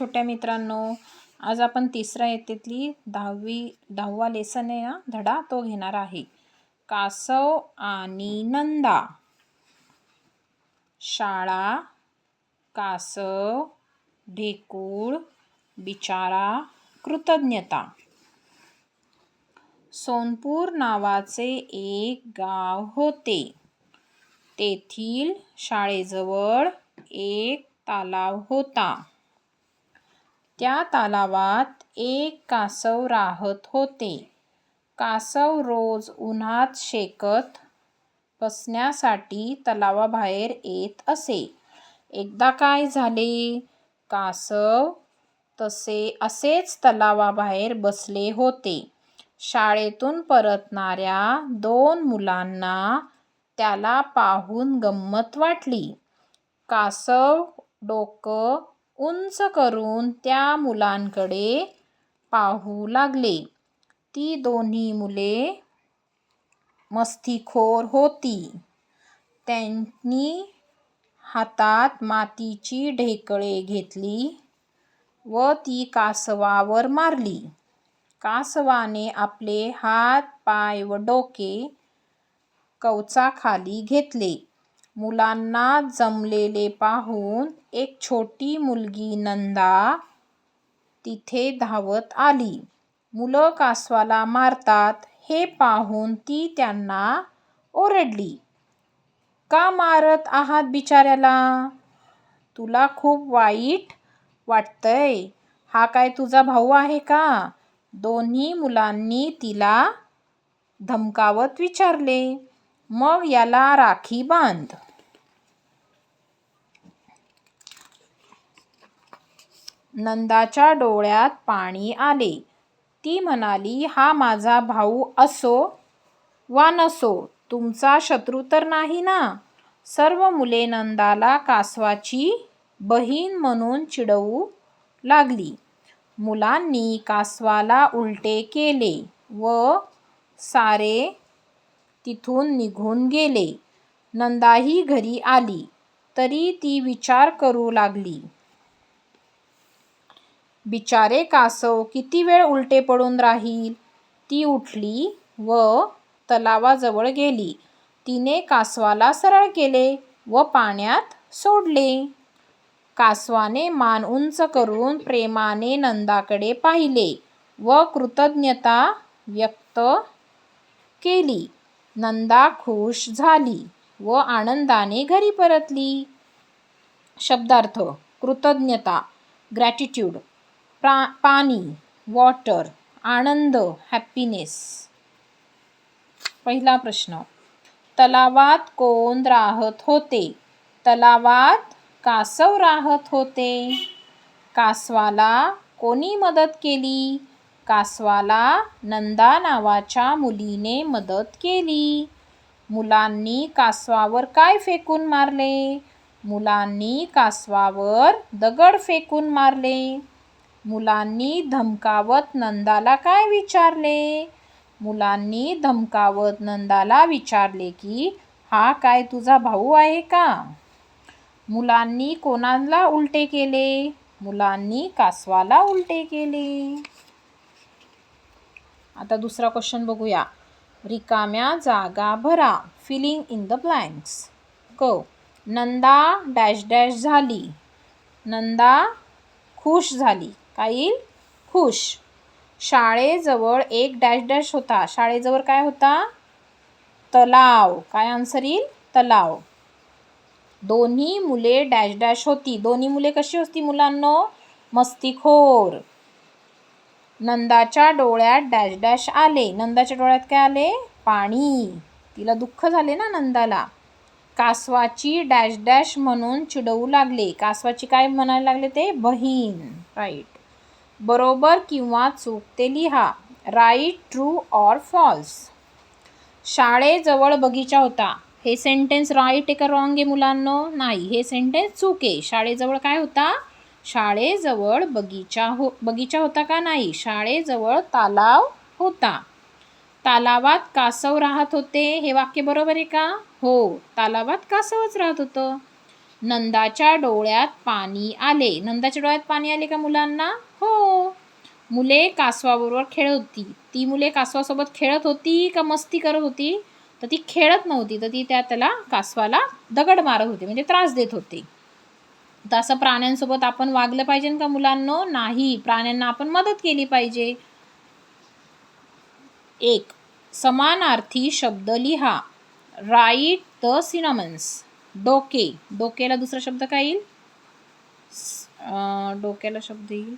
छोट्या मित्रांनो आज आपण तिसऱ्या येतेतली दहावी दहावा लेसन आहे ना धडा तो घेणार आहे. कासव आणि नंदा. शाळा कासव ढेकूळ बिचारा कृतज्ञता. सोनपूर नावाचे एक गाव होते. तेथील शाळेजवळ एक तालाव होता. त्या तलावात एक कासव राहत होते. कासव रोज उन्हात शेकत बसण्यासाठी तलावाबाहेर येत असे. एकदा काय झाले? कासव तसे असेच तलावाबाहेर बसले होते. शाळेतून परतणाऱ्या दोन मुलांना त्याला पाहून गंमत वाटली. कासव डोकं उंच करून त्या मुलांकडे पाहू लागले. ती दोन्ही मुले मस्तीखोर होती. त्यांनी हातात मातीची ढेकळे घेतली व ती कासवावर मारली. कासवाने आपले हात पाय व डोके कवचाखाली घेतले. मुलांना जमलेले पाहून एक छोटी मुलगी नंदा तिथे धावत आली. मुलं कासवाला मारतात. हे पाहून ती त्यांना ओरडली. का मारत आहात बिचाऱ्याला? तुला खूप वाईट वाटतंय. हा काय तुझा भाऊ आहे का? दोन्ही मुलांनी तिला धमकावत विचारले. मग याला राखी बांध. नंदाच्या डोळ्यात पाणी आले. ती म्हणाली हा माझा भाऊ असो वा नसो तुमचा शत्रू तर नाही ना? सर्व मुले नंदाला कासवाची बहीण म्हणून चिडवू लागली. मुलांनी कासवाला उलटे केले व सारे तिथून निघून गेले. नंदाही घरी आली तरी ती विचार करू लागली. बिचारे कासव किती वेळ उलटे पडून राहील? ती उठली व तलावाजवळ गेली. तिने कासवाला सरळ केले व पाण्यात सोडले. कासवाने मान उंच करून प्रेमाने नंदाकडे पाहिले व कृतज्ञता व्यक्त केली. नंदा खुश झाली व आनंदाने घरी परतली. शब्दार्थ कृतज्ञता ग्रॅटिट्यूड प्रा पाणी वॉटर आनंद हॅपीनेस पहिला प्रश्न. तलावात कोण राहत होते? तलावात कासव राहत होते. कासवाला कोणी मदत केली? कासवाला नंदा नावाच्या मुलीने मदत केली. मुलांनी कासवावर काय फेकून मारले? मुलांनी कासवावर दगड फेकून मारले. मुलांनी धमकावत नंदाला काय विचारले? मुलांनी धमकावत नंदाला विचारले की हा काय तुझा भाऊ आहे का? मुलांनी कोणाला उलटे केले? मुलांनी कासवाला उलटे केले? आता दुसरा क्वेश्चन बघूया. रिकाम्या जागा भरा. फिलिंग इन द ब्लँक्स क नंदा डॅश डॅश झाली. नंदा खुश झाली. काय खुश. शाळेजवळ एक डॅश डॅश होता. शाळेजवळ काय होता? तलाव. काय आन्सर येईल? तलाव. दोन्ही मुले डॅश डॅश होती. दोन्ही मुले कशी होती मुलांनो? मस्तीखोर. नंदाच्या डोळ्यात डॅश डॅश आले. नंदाच्या डोळ्यात काय आले? पाणी. तिला दुःख झाले ना नंदाला. कासवाची डॅश डॅश म्हणून चिडवू लागले. कासवाची काय म्हणायला लागले ते? बहीण. राईट बरोबर किंवा चूक ते लिहा. राईट ट्रू ऑर फॉल्स शाळेजवळ बगीचा होता. हे सेंटेन्स राईट आहे का रॉंग आहे मुलांनो? नाही हे सेंटेन्स चूक आहे. शाळेजवळ काय होता? शाळेजवळ बगीचा हो बगीचा होता का नाही? शाळेजवळ तलाव होता. तालावात कासव राहत होते. हे वाक्य बरोबर आहे का? हो तालावात कासवच राहत होतं. नंदाच्या डोळ्यात पाणी आले. नंदाच्या डोळ्यात पाणी आले का मुलांना? हो. मुले कासवाबरोबर खेळत होती. ती मुले कासवासोबत खेळत होती का मस्ती करत होती? तर ती खेळत नव्हती. तर ती त्या त्याला कासवाला दगड मारत होती म्हणजे त्रास देत होती. तर असं प्राण्यांसोबत आपण वागलं पाहिजे का मुलांनो? नाही. प्राण्यांना आपण मदत केली पाहिजे. एक समानार्थी शब्द लिहा. राईट द सिनामन्स डोके. डोक्याला दुसरा शब्द काय येईल? डोक्याला शब्द येईल.